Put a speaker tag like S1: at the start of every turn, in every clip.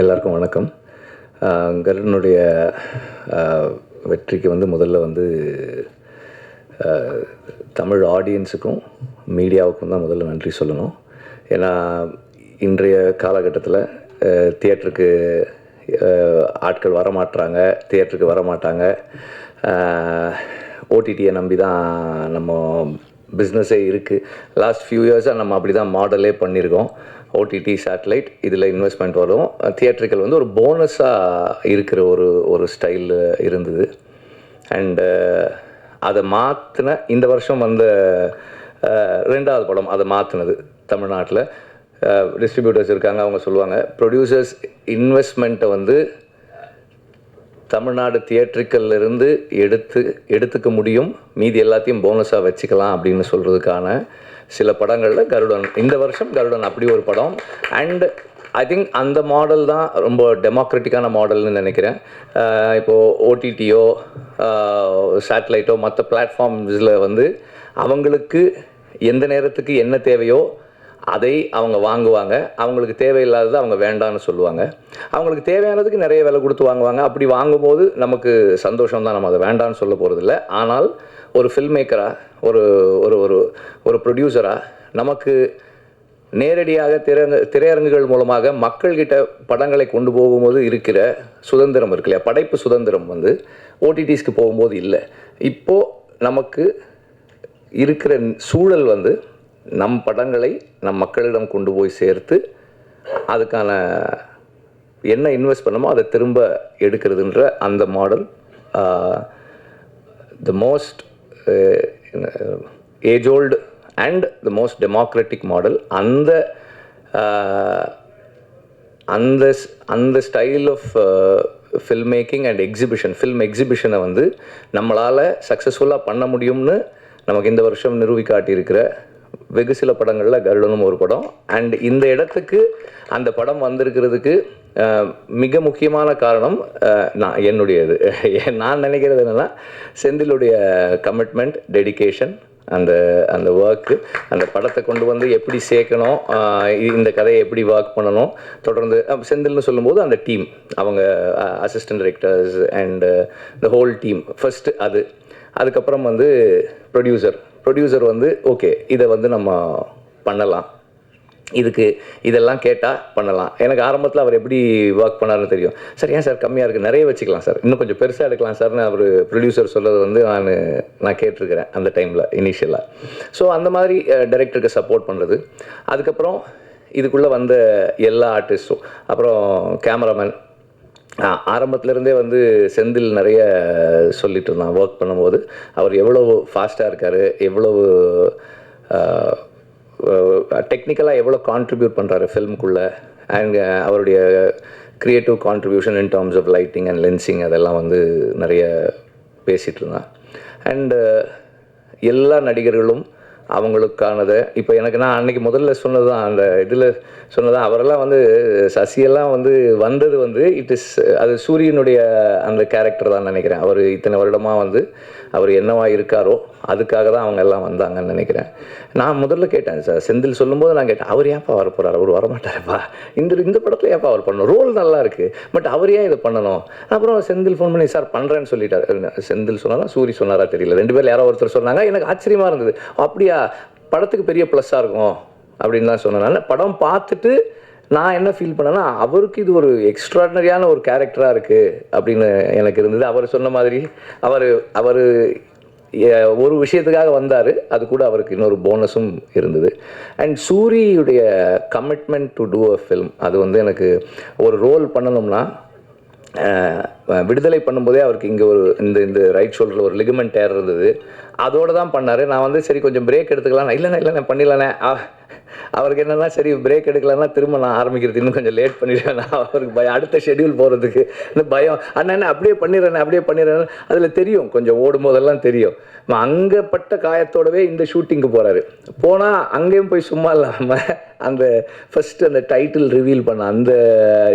S1: எல்லாருக்கும் வணக்கம். கருடனுடைய வெற்றிக்கு வந்து முதல்ல வந்து தமிழ் ஆடியன்ஸுக்கும் மீடியாவுக்கும் தான் முதல்ல நன்றி சொல்லணும். ஏன்னா இன்றைய காலகட்டத்தில் தியேட்டருக்கு ஆட்கள் வரமாட்றாங்க தியேட்டருக்கு வரமாட்டாங்க. ஓடிடியை நம்பி தான் நம்ம பிஸ்னஸே இருக்குது லாஸ்ட் ஃபியூ இயர்ஸாக நம்ம அப்படி தான் மாடலே பண்ணியிருக்கோம். ஓடிடி சேட்டலைட் இதில் இன்வெஸ்ட்மெண்ட் வரும். தியேட்ரிக்கல் வந்து ஒரு போனஸாக இருக்கிற ஒரு ஒரு ஸ்டைல் இருந்தது. அண்டு அதை மாற்றின இந்த வருஷம் வந்த ரெண்டாவது படம் அதை மாற்றினது தமிழ்நாட்டில். டிஸ்ட்ரிபியூட்டர்ஸ் இருக்காங்க அவங்க சொல்லுவாங்க ப்ரொடியூசர்ஸ் இன்வெஸ்ட்மெண்ட்டை வந்து தமிழ்நாடு தியேட்ரிக்கல்ல இருந்து எடுத்து எடுத்துக்க முடியும். மீதி எல்லாத்தையும் போனஸாக வச்சுக்கலாம் அப்படின்னு சொல்கிறதுக்கான சில படங்களில் கருடன். இந்த வருஷம் கருடன் அப்படி ஒரு படம். அண்ட் ஐ திங்க் அந்த மாடல் தான் ரொம்ப டெமோக்ராட்டிக்கான மாடல்னு நினைக்கிறேன். இப்போது ஓடிடியோ சேட்டலைட்டோ மற்ற பிளாட்ஃபார்ம்ஸில் வந்து அவங்களுக்கு எந்த நேரத்துக்கு என்ன தேவையோ அதை அவங்க வாங்குவாங்க. அவங்களுக்கு தேவையில்லாதது அவங்க வேண்டான்னு சொல்லுவாங்க. அவங்களுக்கு தேவையானதுக்கு நிறைய விலை கொடுத்து வாங்குவாங்க. அப்படி வாங்கும்போது நமக்கு சந்தோஷம் தான் நம்ம அதை வேண்டான்னு சொல்ல போகிறதில்ல ஆனால் ஒரு ஃபில்ம் மேக்கராக ஒரு ஒரு ஒரு ஒரு ப்ரொடியூசராக நமக்கு நேரடியாக திரையரங்கு திரையரங்குகள் மூலமாக மக்கள்கிட்ட படங்களை கொண்டு போகும்போது இருக்கிற சுதந்திரம் இருக்கு இல்லையா? படைப்பு சுதந்திரம் வந்து ஓடிடிஸ்க்கு போகும்போது இல்லை. இப்போது நமக்கு இருக்கிற சூழல் வந்து நம் படங்களை நம் மக்களிடம் கொண்டு போய் சேர்த்து அதுக்கான என்ன இன்வெஸ்ட் பண்ணமோ அதை திரும்ப எடுக்கிறதுன்ற அந்த model the most age old and the most democratic model அந்த அந்த ஸ்- அந்த style of film making and exhibition film எக்ஸிபிஷனை வந்து நம்மளால் சக்ஸஸ்ஃபுல்லாக பண்ண முடியும்னு நமக்கு இந்த வருஷம் நிரூபிக்காட்டியிருக்கிற வெகு சில படங்களில் கருடனும் ஒரு படம். அண்ட் இந்த இடத்துக்கு அந்த படம் வந்திருக்கிறதுக்கு மிக முக்கியமான காரணம் நான் என்னுடையது. நான் நினைக்கிறது என்னென்னா செந்திலுடைய கமிட்மெண்ட் டெடிகேஷன் அந்த அந்த ஒர்க்கு அந்த படத்தை கொண்டு வந்து எப்படி சேர்க்கணும் இந்த கதையை எப்படி ஒர்க் பண்ணணும் தொடர்ந்து செந்தில்னு சொல்லும்போது அந்த டீம் அவங்க assistant directors and the whole team first அது. அதுக்கப்புறம் வந்து ப்ரொடியூசர் ப்ரொடியூசர் வந்து ஓகே இதை வந்து நம்ம பண்ணலாம். இதுக்கு இதெல்லாம் கேட்டால் பண்ணலாம். எனக்கு ஆரம்பத்தில் அவர் எப்படி ஒர்க் பண்ணாருன்னு தெரியும். சார் ஏன் சார் கம்மியாக இருக்குது நிறைய வச்சுக்கலாம் சார். இன்னும் கொஞ்சம் பெருசாக எடுக்கலாம் சார்னு அவர் ப்ரொடியூசர் சொல்கிறது வந்து நான் நான் கேட்டிருக்கிறேன் அந்த டைமில் இனிஷியலாக ஸோ அந்த மாதிரி டைரக்டருக்கு சப்போர்ட் பண்ணுறது அதுக்கப்புறம் இதுக்குள்ளே வந்த எல்லா ஆர்டிஸ்ட்டும் அப்புறம் கேமராமேன் ஆரம்பத்துலேருந்தே வந்து செந்தில் நிறைய சொல்லிட்டு இருந்தான் ஒர்க் பண்ணும்போது. அவர் எவ்வளவு ஃபாஸ்ட்டாக இருக்கார் எவ்வளவு டெக்னிக்கலாக எவ்வளோ கான்ட்ரிபியூட் பண்ணுறாரு ஃபில்முக்குள்ளே அண்ட் அவருடைய creative contribution in terms of lighting and lensing அதெல்லாம் வந்து நிறைய பேசிகிட்டு இருந்தான். அண்டு எல்லா நடிகர்களும் அவங்களுக்கானது. இப்போ எனக்கு நான் அன்னைக்கு முதல்ல சொன்னது தான் அந்த இதில் சொன்னதான் அவரெல்லாம் வந்து சசியெல்லாம் வந்து வந்தது வந்து இட் இஸ் அது சூரியனுடைய அந்த கேரக்டர் தான் நினைக்கிறேன். அவர் இத்தனை வருடமாக வந்து அவர் என்னவா இருக்காரோ அதுக்காக தான் அவங்க எல்லாம் வந்தாங்கன்னு நினைக்கிறேன். நான் முதல்ல கேட்டேன் சார் செந்தில் சொல்லும்போது நான் கேட்டேன் அவர் ஏன்ப்பா வர போகிறார் அவர் வரமாட்டாருப்பா. இந்த இந்த படத்தில் ஏன்ப்பா அவர் பண்ணணும்? ரோல் நல்லா இருக்குது பட் அவர் ஏன் இதை பண்ணணும்? அப்புறம் செந்தில் ஃபோன் பண்ணி சார் பண்ணுறேன்னு சொல்லிட்டார். செந்தில் சொன்னாரா? சூரி சொன்னாரா? தெரியல. ரெண்டு பேர் யாரோ ஒருத்தர் சொன்னாங்க. எனக்கு ஆச்சரியமாக இருந்தது. அப்படியா? படத்துக்கு பெரிய ப்ளஸ்ஸாக இருக்கும் அப்படின்னு தான் சொன்னனால படம் பார்த்துட்டு நான் என்ன ஃபீல் பண்ணேன்னா அவருக்கு இது ஒரு எக்ஸ்ட்ராடனரியான ஒரு கேரக்டராக இருக்குது அப்படின்னு எனக்கு இருந்தது. அவர் சொன்ன மாதிரி அவர் அவர் ஒரு விஷயத்துக்காக வந்தார். அது கூட அவருக்கு இன்னொரு போனஸும் இருந்தது. And சூரியுடைய commitment to do a film அது வந்து எனக்கு ஒரு ரோல் பண்ணணும்னா விடுதலை பண்ணும்போதே அவருக்கு இங்கே ஒரு இந்த இந்த ரைட் ஷோல்டரில் ஒரு லிகமெண்ட் டேர் இருந்தது. அதோடு தான் பண்ணார். நான் வந்து சரி கொஞ்சம் பிரேக் எடுத்துக்கலாம் இல்லைண்ணே இல்லைண்ணே பண்ணிடலாண்ணே. அவருக்கு என்னென்னா சரி பிரேக் எடுக்கலன்னா திரும்ப நான் ஆரம்பிக்கிறது இன்னும் கொஞ்சம் லேட் பண்ணிடுவேன். அவருக்கு பயம். அடுத்த ஷெடியூல் போகிறதுக்கு இந்த பயம். அண்ணா என்ன அப்படியே பண்ணிடுறேன் அப்படியே பண்ணிடுறேன் அதில் தெரியும். கொஞ்சம் ஓடும் போதெல்லாம் தெரியும் அங்கேப்பட்ட காயத்தோடவே இந்த ஷூட்டிங்க்கு போகிறாரு போனால் அங்கேயும் போய் சும்மா இல்லாமல் அந்த ஃபஸ்ட்டு அந்த டைட்டில் ரிவீல் பண்ண அந்த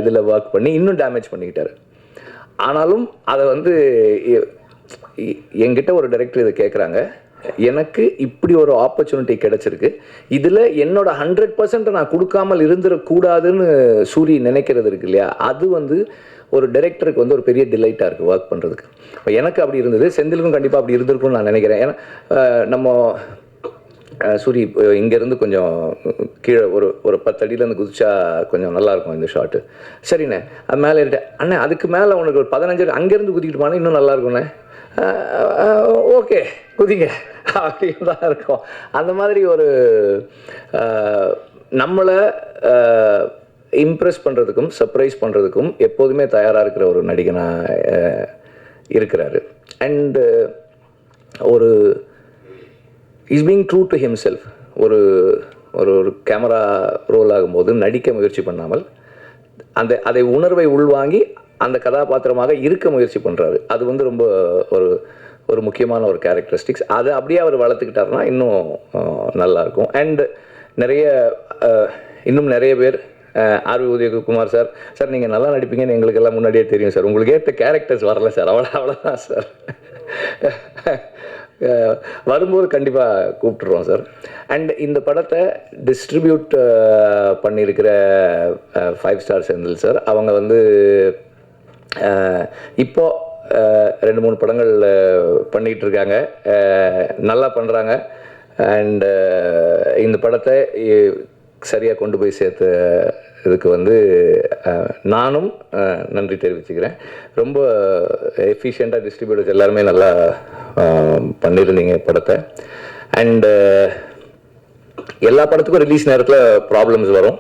S1: இதில் ஒர்க் பண்ணி இன்னும் டேமேஜ் பண்ணிக்கிட்டாரு. ஆனாலும் அதை வந்து என்கிட்ட ஒரு டைரக்டர் இதை கேட்குறாங்க எனக்கு இப்படி ஒரு ஆப்பர்ச்சுனிட்டி கிடைச்சிருக்கு. இதில் என்னோட ஹண்ட்ரட் பர்சன்ட் நான் கொடுக்காமல் இருந்துடக்கூடாதுன்னு சூரி நினைக்கிறது இருக்கு இல்லையா? அது வந்து ஒரு டைரக்டருக்கு வந்து ஒரு பெரிய டிலைட்டாக இருக்குது ஒர்க் பண்ணுறதுக்கு இப்போ எனக்கு அப்படி இருந்தது செந்திலுக்கும் கண்டிப்பாக அப்படி இருந்திருக்கும்னு நான் நினைக்கிறேன். ஏன்னா நம்ம சூரி இங்கேருந்து கொஞ்சம் கீழே ஒரு ஒரு பத்து அடியிலேருந்து குதிச்சா கொஞ்சம் நல்லாயிருக்கும் இந்த ஷாட்டு. சரிண்ணே அது மேலே இருட்டேன் அண்ணே அதுக்கு மேலே உனக்கு ஒரு பதினஞ்சு அங்கேருந்து குதிக்கிட்டு போனால் இன்னும் நல்லாயிருக்குண்ணே ஓகே குதிங்க. அப்படின்னு தான் இருக்கும். அந்த மாதிரி ஒரு நம்மளை இம்ப்ரெஸ் பண்ணுறதுக்கும் சர்ப்ரைஸ் பண்ணுறதுக்கும் எப்போதுமே தயாராக இருக்கிற ஒரு நடிகனாக இருக்கிறாரு. அண்டு ஒரு is being true to himself ஒரு ஒரு ஒரு கேமரா ரோல் ஆகும்போது நடிக்க முயற்சி பண்ணாமல் அந்த அதை உணர்வை உள்வாங்கி அந்த கதாபாத்திரமாக இருக்க முயற்சி பண்ணுறாரு அது வந்து ரொம்ப ஒரு ஒரு முக்கியமான ஒரு கேரக்டரிஸ்டிக்ஸ் அதை அப்படியே அவர் வளர்த்துக்கிட்டாருன்னா இன்னும் நல்லாயிருக்கும். அண்ட் நிறைய இன்னும் நிறைய பேர் ஆர்வி உதயகுமார் சார் சார் நீங்கள் நல்லா நடிப்பீங்கன்னு எங்களுக்கு எல்லாம் முன்னாடியே தெரியும் சார். உங்களுக்கு ஏற்ற கேரக்டர்ஸ் வரல சார். அவ்வளோ அவ்வளோதான் சார். வரும்போது கண்டிப்பாக கூப்பிட்டுருவோம் சார். அண்ட் இந்த படத்தை டிஸ்ட்ரிபியூட் பண்ணியிருக்கிற ஃபைவ் ஸ்டார் செந்தில் சார் அவங்க வந்து இப்போ ரெண்டு மூணு படங்கள் பண்ணிகிட்டு இருக்காங்க நல்லா பண்ணுறாங்க அண்டு இந்த படத்தை சரியாக கொண்டு போய் சேர்த்து இதுக்கு வந்து நானும் நன்றி தெரிவிச்சுக்கிறேன். ரொம்ப எஃபிஷியண்ட்டாக டிஸ்ட்ரிபியூட்டர்ஸ் எல்லாருமே நல்லா பண்ணியிருந்தீங்க படத்தை. அண்டு எல்லா படத்துக்கும் ரிலீஸ் நேரத்தில் ப்ராப்ளம்ஸ் வரும்.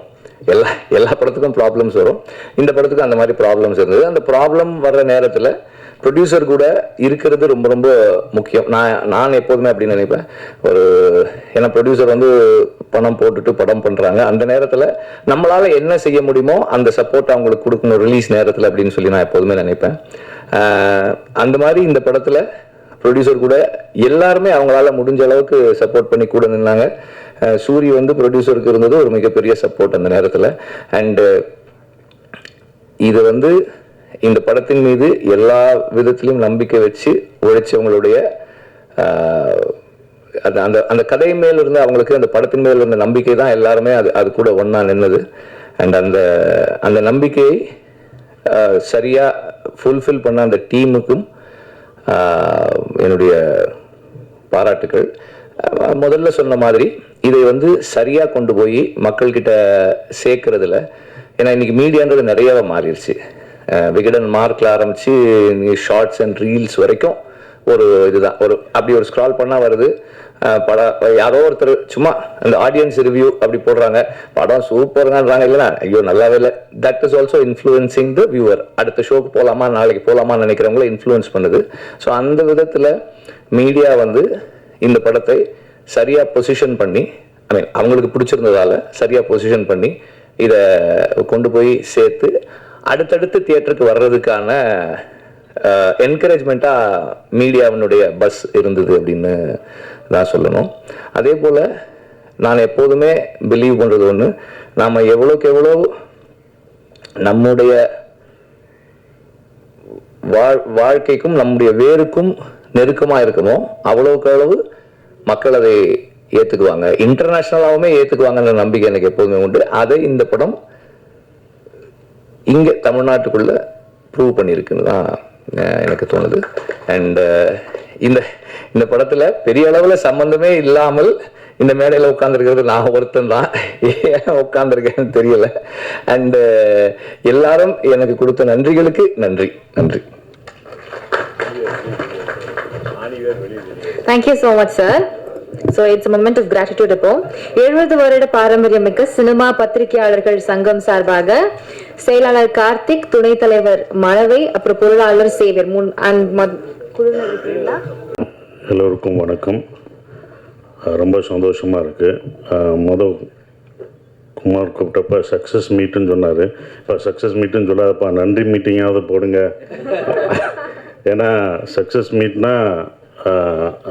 S1: எல்லா எல்லா படத்துக்கும் ப்ராப்ளம்ஸ் வரும். இந்த படத்துக்கும் அந்த மாதிரி ப்ராப்ளம்ஸ் இருந்தது. அந்த ப்ராப்ளம் வர்ற நேரத்தில் ப்ரொடியூசர் கூட இருக்கிறது ரொம்ப ரொம்ப முக்கியம். நான் நான் எப்போதுமே அப்படி நினைப்பேன். ஒரு ஏன்னா ப்ரொடியூசர் வந்து பணம் போட்டுட்டு படம் பண்ணுறாங்க அந்த நேரத்தில் நம்மளால் என்ன செய்ய முடியுமோ அந்த சப்போர்ட் அவங்களுக்கு கொடுக்கணும் ரிலீஸ் நேரத்தில் அப்படின்னு சொல்லி நான் எப்போதுமே நினைப்பேன். அந்த மாதிரி இந்த படத்தில் ப்ரொடியூசர் கூட எல்லாருமே அவங்களால முடிஞ்ச அளவுக்கு சப்போர்ட் பண்ணி கூட நின்னாங்க. சூரி வந்து ப்ரொடியூசருக்கு இருந்தது ஒரு மிகப்பெரிய சப்போர்ட் அந்த நேரத்தில். அண்டு இது வந்து இந்த படத்தின் மீது எல்லா விதத்திலும் நம்பிக்கை வச்சு உழைச்சவங்களுடைய அந்த அந்த அந்த கதை மேல் இருந்த அவங்களுக்கு அந்த படத்தின் மேல் இருந்த நம்பிக்கை தான் எல்லாருமே அது அது கூட ஒன்றா நின்னது. அண்ட் அந்த அந்த நம்பிக்கையை சரியாக சரியா ஃபுல்ஃபில் பண்ண அந்த டீமுக்கும் என்னுடைய பாராட்டுக்கள். முதல்ல சொன்ன மாதிரி இதை வந்து சரியாக கொண்டு போய் மக்கள்கிட்ட சேர்க்கறதுல ஏன்னா இன்னைக்கு மீடியான்றது நிறையவே மாறிடுச்சு. விகடன் மார்க்ல ஆரம்பிச்சு ஷார்ட்ஸ் அண்ட் ரீல்ஸ் வரைக்கும் ஒரு இதுதான். ஒரு அப்படி ஒரு ஸ்க்ரால் பண்ணால் வருது. படம் யாரோ ஒருத்தர் சும்மா அந்த ஆடியன்ஸ் ரிவ்யூ அப்படி போடுறாங்க. படம் சூப்பர்ங்கிறாங்க இல்லைனா ஐயோ நல்லாவே இல்லை. That is also influencing the viewer அடுத்த ஷோக்கு போகலாமா நாளைக்கு போகலாமான்னு நினைக்கிறவங்கள இன்ஃப்ளூயன்ஸ் பண்ணுது. ஸோ அந்த விதத்தில் மீடியா வந்து இந்த படத்தை சரியாக பொசிஷன் பண்ணி ஐ மீன் அவங்களுக்கு பிடிச்சிருந்ததால் சரியாக பொசிஷன் பண்ணி இதை கொண்டு போய் சேர்த்து அடுத்தடுத்து தியேட்டருக்கு வர்றதுக்கான என்கரேஜ்மெண்ட்டாக மீடியாவினுடைய பஸ் இருந்தது அப்படின்னு தான் சொல்லணும். அதே போல் நான் எப்போதுமே பிலீவ் பண்ணுறது ஒன்று நாம் எவ்வளோக்கு எவ்வளோ நம்முடைய வாழ் வாழ்க்கைக்கும் நம்முடைய வேருக்கும் நெருக்கமாக இருக்குமோ அவ்வளோக்கு அளவு மக்கள் அதை ஏற்றுக்குவாங்க இன்டர்நேஷ்னலாகவுமே ஏற்றுக்குவாங்கன்ற நம்பிக்கை எனக்கு எப்போதுமே உண்டு. அதை இந்த படம் இங்கே தமிழ்நாட்டுக்குள்ள ப்ரூவ் பண்ணியிருக்குன்னு தான் எனக்கு தோணுது. அண்ட் இந்த இந்த படத்தில் பெரிய அளவில் சம்மந்தமே இல்லாமல் இந்த மேடையில் உட்காந்துருக்கிறது நான் ஒருத்தன் தான். ஏன் உட்காந்துருக்கேன்னு தெரியல. அண்டு எல்லாரும் எனக்கு கொடுத்த நன்றிகளுக்கு நன்றி. நன்றி.
S2: Thank you so much sir so it's moment of gratitude இப்போ. எழுபது வருட பாரம்பரியமிக்க சினிமா பத்திரிகையாளர்கள் சங்கம் சார்பாக செயலாளர் கார்த்திக் துணைத் தலைவர் மழவை அப்புறம் பொருளாளர் சேவியர் முன் அண்ட் குழுவில்
S3: எல்லோருக்கும் வணக்கம். ரொம்ப சந்தோஷமாக இருக்குது மொதல் குமார் கூப்பிட்டப்ப சக்ஸஸ் மீட்டுன்னு சொன்னார். இப்போ சக்ஸஸ் மீட்டுன்னு சொல்லாதப்பா நன்றி மீட்டிங்காவது போடுங்க. ஏன்னா சக்ஸஸ் மீட்னா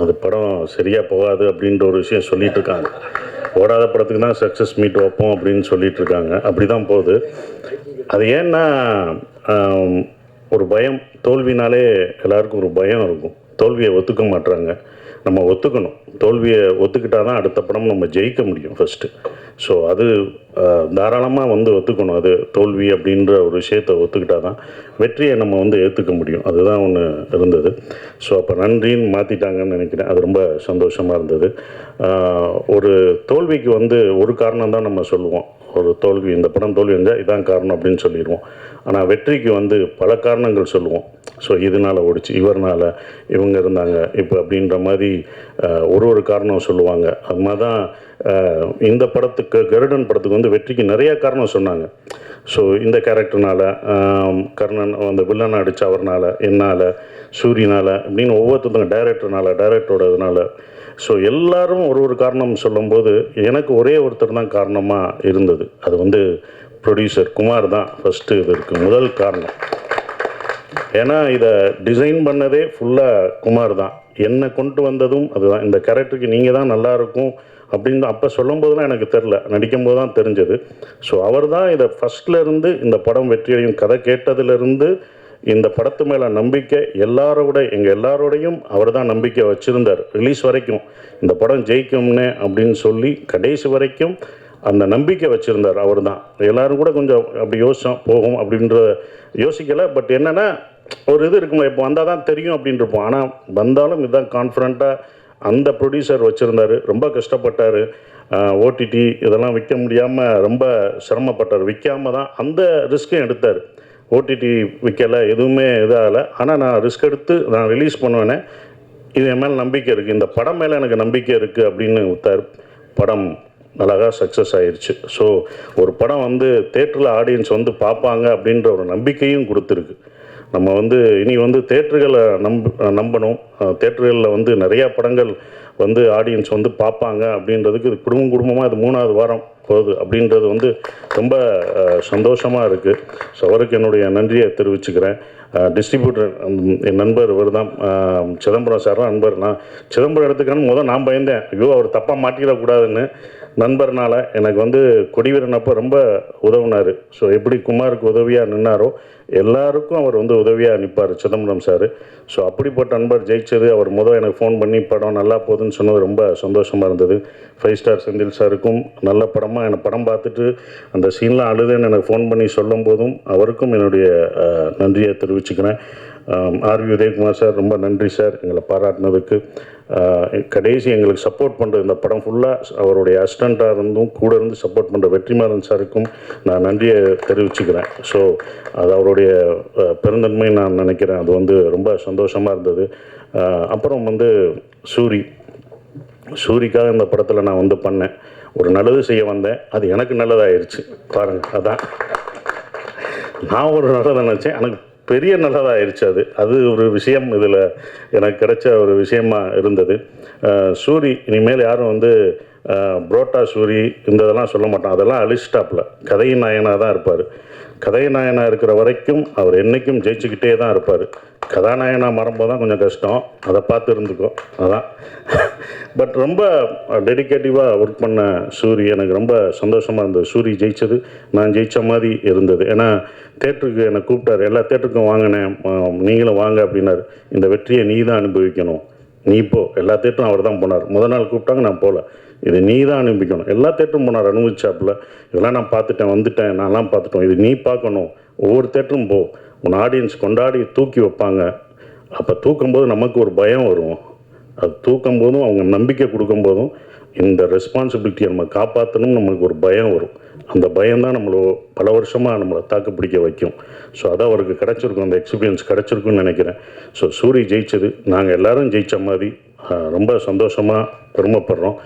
S3: அது படம் சரியாக போகாது அப்படின்ற ஒரு விஷயம் சொல்லிட்டு இருக்காங்க ஓடாத படத்துக்கு தான் சக்ஸஸ் மீட் வைப்போம் அப்படின்னு சொல்லிட்டு இருக்காங்க அப்படி தான் போகுது. அது ஏன்னா ஒரு பயம் தோல்வினாலே எல்லாருக்கும் ஒரு பயம் இருக்கும். தோல்வியை ஒத்துக்க மாட்றாங்க. நம்ம ஒத்துக்கணும். தோல்வியை ஒத்துக்கிட்டா தான் அடுத்த படம் நம்ம ஜெயிக்க முடியும் ஃபஸ்ட்டு ஸோ அது தாராளமாக வந்து ஒத்துக்கணும். அது தோல்வி அப்படின்ற ஒரு விஷயத்தை ஒத்துக்கிட்டா தான் வெற்றியை நம்ம வந்து ஏற்றுக்க முடியும். அதுதான் ஒன்று இருந்தது. ஸோ அப்போ நன்றின்னு மாற்றிட்டாங்கன்னு நினைக்கிறேன். அது ரொம்ப சந்தோஷமாக இருந்தது. ஒரு தோல்விக்கு வந்து ஒரு காரணம் தான் நம்ம சொல்லுவோம். ஒரு தோல்வி இந்த படம் தோல்வி இருந்தால் இதான் காரணம் அப்படின்னு சொல்லிடுவோம். ஆனால் வெற்றிக்கு வந்து பல காரணங்கள் சொல்லுவோம். ஸோ இதனால் ஓடிச்சு இவர்னால் இவங்க இருந்தாங்க. இப்போ அப்படின்ற மாதிரி ஒரு ஒரு காரணம் சொல்லுவாங்க. அது மாதிரி தான் இந்த படத்துக்கு கருடன் படத்துக்கு வந்து வெற்றிக்கு நிறையா காரணம் சொன்னாங்க. ஸோ இந்த கேரக்டர்னால் கர்ணன் அந்த வில்லன் அடிச்ச அவர்னால் என்னால் சூரியனால் அப்படின்னு ஒவ்வொருத்தவங்க டைரக்டர்னால டைரக்டரோட இதனால் ஸோ எல்லாரும் ஒரு ஒரு காரணம் சொல்லும்போது எனக்கு ஒரே ஒருத்தர் தான் காரணமாக இருந்தது. அது வந்து ப்ரொடியூசர் குமார் தான் ஃபஸ்ட்டு இதற்கு முதல் காரணம். ஏன்னா இதை டிசைன் பண்ணதே ஃபுல்லாக குமார் தான். என்னை கொண்டு வந்ததும் அதுதான். இந்த கேரக்டருக்கு நீங்கள் தான் நல்லா இருக்கும் அப்படின்னு அப்போ சொல்லும் போதெல்லாம் எனக்கு தெரில நடிக்கும் போது தான் தெரிஞ்சது. ஸோ அவர் தான் இதை ஃபஸ்ட்லேருந்து இந்த படம் வெற்றியடையும் கதை கேட்டதுலேருந்து இந்த படத்து மேலே நம்பிக்கை எல்லாரோட எங்கள் எல்லாரோடையும் அவர் தான் நம்பிக்கை வச்சுருந்தார். ரிலீஸ் வரைக்கும் இந்த படம் ஜெயிக்கும்னே அப்படின்னு சொல்லி கடைசி வரைக்கும் அந்த நம்பிக்கை வச்சுருந்தார். அவர் தான் எல்லாரும் கூட கொஞ்சம் அப்படி யோசிச்சோம் போகும் அப்படின்ற யோசிக்கலை. பட் என்னென்னா ஒரு இது இருக்குமா இப்போ வந்தால் தான் தெரியும் அப்படின்னு இருப்போம் ஆனால் வந்தாலும் இதுதான் கான்ஃபிடண்ட்டாக அந்த ப்ரொடியூசர் வச்சுருந்தாரு. ரொம்ப கஷ்டப்பட்டார். ஓடிடி இதெல்லாம் விற்க முடியாமல் ரொம்ப சிரமப்பட்டார். விற்காம தான் அந்த ரிஸ்க்கும் எடுத்தார். ஓடிடி விற்கலை எதுவுமே இதாகலை. ஆனால் நான் ரிஸ்க் எடுத்து நான் ரிலீஸ் பண்ணுவேனே. இது என் மேலே நம்பிக்கை இருக்குது இந்த படம் மேலே எனக்கு நம்பிக்கை இருக்குது அப்படின்னு விட்டார் படம் அழகாக சக்ஸஸ் ஆயிடுச்சு ஸோ ஒரு படம் வந்து தேட்டரில் ஆடியன்ஸ் வந்து பார்ப்பாங்க அப்படின்ற ஒரு நம்பிக்கையும் கொடுத்துருக்கு. நம்ம வந்து இனி வந்து தேட்டர்களை நம்ப நம்பணும். தேட்டர்களில் வந்து நிறையா படங்கள் வந்து ஆடியன்ஸ் வந்து பார்ப்பாங்க அப்படின்றதுக்கு இது குடும்பம் குடும்பமாக இது மூணாவது வாரம் போகுது அப்படின்றது வந்து ரொம்ப சந்தோஷமாக இருக்குது ஸோ அவருக்கு என்னுடைய நன்றியை தெரிவிச்சுக்கிறேன். டிஸ்ட்ரிபியூட்டர் என் நண்பர் இவர் தான் சிதம்பரம் சார் நண்பர். நான் சிதம்பரம் எடுத்துக்கணும் முதல் நான் பயந்தேன். ஐயோ அவர் தப்பாக மாட்டிடக்கூடாதுன்னு நண்பர்னால் எனக்கு வந்து கொடிவீரன் அப்போ ரொம்ப உதவினார். ஸோ எப்படி குமாருக்கு உதவியாக நின்னாரோ எல்லாருக்கும் அவர் வந்து உதவியாக நிற்பார் சிதம்பரம் சார். ஸோ அப்படிப்பட்ட நண்பர் ஜெயிச்சது. அவர் முதல் எனக்கு ஃபோன் பண்ணி படம் நல்லா போகுதுன்னு சொன்னது ரொம்ப சந்தோஷமாக இருந்தது. ஃபைவ் ஸ்டார் செந்தில் சாருக்கும் நல்ல படமாக எனக்கு படம் பார்த்துட்டு அந்த சீன்லாம் அழுதுன்னு எனக்கு ஃபோன் பண்ணி சொல்லும் போதும் அவருக்கும் என்னுடைய நன்றியை தெரிவிச்சுக்கிறேன். ஆர்வி உதயகுமார் சார் ரொம்ப நன்றி சார் எங்களை பாராட்டினதுக்கு. கடைசி எங்களுக்கு சப்போர்ட் பண்ணுற இந்த படம் ஃபுல்லாக அவருடைய அசிஸ்டண்ட்டாக இருந்தும் கூட இருந்து சப்போர்ட் பண்ணுற வெற்றிமாறன் சாருக்கும் நான் நன்றியை தெரிவிச்சுக்கிறேன். ஸோ அது அவருடைய பெருந்தன்மை நான் நினைக்கிறேன். அது வந்து ரொம்ப சந்தோஷமாக இருந்தது. அப்புறம் வந்து சூரி. சூரிக்காக இந்த படத்தில் நான் வந்து பண்ணேன். ஒரு நல்லது செய்ய வந்தேன். அது எனக்கு நல்லதாயிருச்சு. பாருங்கள் அதான். நான் ஒரு நல்லதை நினச்சேன். எனக்கு பெரிய நல்லதாயிருச்சு அது. அது ஒரு விஷயம் இதில் எனக்கு கிடைச்ச ஒரு விஷயமா இருந்தது. சூரி இனிமேல் யாரும் வந்து புரோட்டா சூரி இந்த இதெல்லாம் சொல்ல மாட்டான். அதெல்லாம் அழிச்சிட்டாப்புல. கதையின் நாயனாக தான் இருப்பார். கதைநாயனாக இருக்கிற வரைக்கும் அவர் என்றைக்கும் ஜெயிச்சுக்கிட்டே தான் இருப்பார். கதாநாயகனாக மறம்போது தான் கொஞ்சம் கஷ்டம். அதை பார்த்து இருந்துக்கோ. அதான். பட் ரொம்ப டெடிக்கேட்டிவாக ஒர்க் பண்ண சூரி எனக்கு ரொம்ப சந்தோஷமாக இருந்தது. சூரி ஜெயித்தது நான் ஜெயித்த மாதிரி இருந்தது. ஏன்னா தேட்டருக்கு என்னை கூப்பிட்டாரு. எல்லா தேட்டருக்கும் வாங்கினேன். நீங்களும் வாங்க அப்படின்னாரு. இந்த வெற்றியை நீ தான் அனுபவிக்கணும். நீ போ. எல்லா தேட்டரும் அவர் தான் போனார். முதல் நாள் கூப்பிட்டாங்க நான் போகல. இது நீ தான் அனுப்பிக்கணும் எல்லா தேட்டரும் போனார் அனுபவிச்சாப்புல. இதெல்லாம் நான் பார்த்துட்டேன் வந்துட்டேன். நான்லாம் பார்த்துட்டோம். இது நீ பார்க்கணும். ஒவ்வொரு தேட்டரும் போ. உன் ஆடியன்ஸ் கொண்டாடி தூக்கி வைப்பாங்க. அப்போ தூக்கும்போது நமக்கு ஒரு பயம் வரும். அது தூக்கும் போதும் அவங்க நம்பிக்கை கொடுக்கும்போதும் இந்த ரெஸ்பான்சிபிலிட்டியை நம்ம காப்பாற்றணும் நமக்கு ஒரு பயம் வரும். அந்த பயம்தான் நம்மளோ நம்மளை பல வருஷமாக நம்மளை தாக்கு பிடிக்க வைக்கும். ஸோ அது அவருக்கு கிடச்சிருக்கும். அந்த எக்ஸ்பீரியன்ஸ் கிடச்சிருக்குன்னு நினைக்கிறேன். ஸோ சூரி ஜெயிச்சது. நாங்கள் எல்லோரும் ஜெயித்த மாதிரி ரொம்ப சந்தோஷமாக பெருமைப்படுறோம்.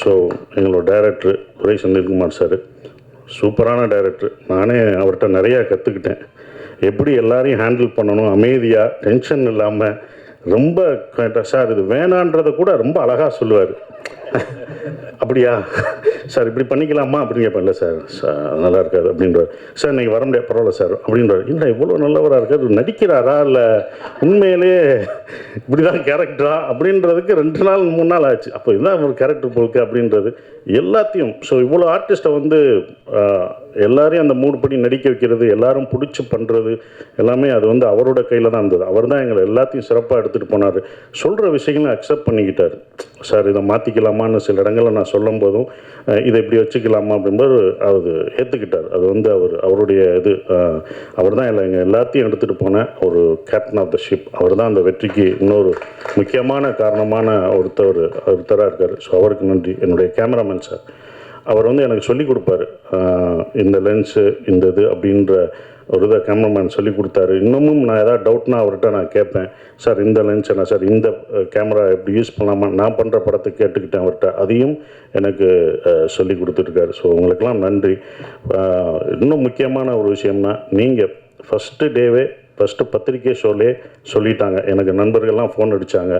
S3: ஸோ எங்களோட டைரக்டர் துரை செந்தில்குமார் சார் சூப்பரான டைரக்டர் நானே அவர்கிட்ட நிறையா கற்றுக்கிட்டேன் எப்படி எல்லாரையும் ஹேண்டில் பண்ணணும்? அமைதியாக டென்ஷன் இல்லாமல் ரொம்ப சார் இது வேணான்றதை கூட ரொம்ப அழகாக சொல்லுவார். அப்படியா? சார் இப்படி பண்ணிக்கலாமா? அப்படின்னு கேட்பேன். சார் நல்லா இருக்காது அப்படின்றார். சார் நீங்கள் வர முடியாது. பரவாயில்ல சார் அப்படின்றார். இல்லை இவ்வளோ நல்லவராக இருக்கார்? நடிக்கிறாரா? இல்லை உண்மையிலேயே இப்படி தான் கேரக்டரா அப்படின்றதுக்கு ரெண்டு நாள் மூணு நாள் ஆச்சு. அப்போ இதுதான் ஒரு கேரக்டர் போக்கு அப்படின்றது. எல்லாத்தையும் ஸோ இவ்வளோ ஆர்டிஸ்ட்டை வந்து எல்லாரையும் அந்த மூடு படி நடிக்க வைக்கிறது எல்லாரும் பிடிச்சி பண்ணுறது எல்லாமே அது வந்து அவரோட கையில் தான் இருந்தது. அவர் தான் எங்களை எல்லாத்தையும் சிறப்பாக எடுத்துகிட்டு போனார். சொல்கிற விஷயங்களும் அக்செப்ட் பண்ணிக்கிட்டார். சார் இதை மாற்றிக்கலாமான்னு சில இடங்களில் நான் சொல்லும் போதும் இதை இப்படி வச்சுக்கலாமா? அப்படிம்போது அவர் ஏற்றுக்கிட்டார் அது வந்து அவர் அவருடைய இது அவர் தான் இல்லை எங்கள் எல்லாத்தையும் எடுத்துகிட்டு போன ஒரு கேப்டன் ஆஃப் த ஷிப் அவர் தான் அந்த வெற்றிக்கு இன்னொரு முக்கியமான காரணமான ஒருத்தர் ஒருத்தராக இருக்கார். ஸோ அவருக்கு நன்றி. என்னுடைய கேமராமேன் சார் அவர் வந்து எனக்கு சொல்லிக் கொடுப்பாரு. இந்த லென்ஸு இந்த இது அப்படின்ற ஒரு இதை கேமராமேன் சொல்லி கொடுத்தாரு. இன்னமும் நான் ஏதாவது டவுட்னா அவர்கிட்ட நான் கேட்பேன். சார் இந்த லென்ஸ் என்ன சார்? இந்த கேமரா எப்படி யூஸ் பண்ணலாமா? நான் பண்ணுற படத்தை கேட்டுக்கிட்டேன் அவர்கிட்ட. அதையும் எனக்கு சொல்லி கொடுத்துருக்காரு. ஸோ உங்களுக்கெல்லாம் நன்றி. இன்னும் முக்கியமான ஒரு விஷயம்னா நீங்கள் ஃபஸ்ட்டு டேவே ஃபஸ்ட்டு பத்திரிக்கை ஷோலே சொல்லிட்டாங்க. எனக்கு நண்பர்கள்லாம் ஃபோன் அடித்தாங்க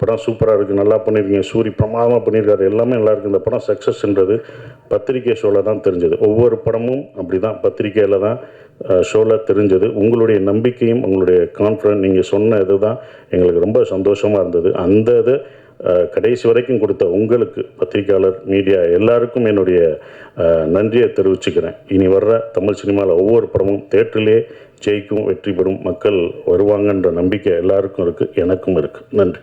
S3: படம் சூப்பராக இருக்குது நல்லா பண்ணியிருக்கீங்க சூரி பிரமாதமாக பண்ணியிருக்காரு எல்லாமே நல்லா இருக்குது இந்த படம் சக்ஸஸ்ன்றது பத்திரிக்கை ஷோவில் தான் தெரிஞ்சது. ஒவ்வொரு படமும் அப்படி தான் பத்திரிக்கையில் தான் ஷோவில் தெரிஞ்சது. உங்களுடைய நம்பிக்கையும் உங்களுடைய கான்ஃபிடன்ஸ் நீங்கள் சொன்ன இது தான் எங்களுக்கு ரொம்ப சந்தோஷமாக இருந்தது. அந்த இதை கடைசி வரைக்கும் கொடுத்த உங்களுக்கு பத்திரிக்கையாளர் மீடியா எல்லாருக்கும் என்னுடைய நன்றியை தெரிவிச்சுக்கிறேன். இனி வர்ற தமிழ் சினிமாவில் ஒவ்வொரு படமும் தேட்டரிலே ஜெயிக்கும் வெற்றி பெறும் மக்கள் வருவாங்கன்ற நம்பிக்கை எல்லாருக்கும் இருக்குது எனக்கும் இருக்குது நன்றி.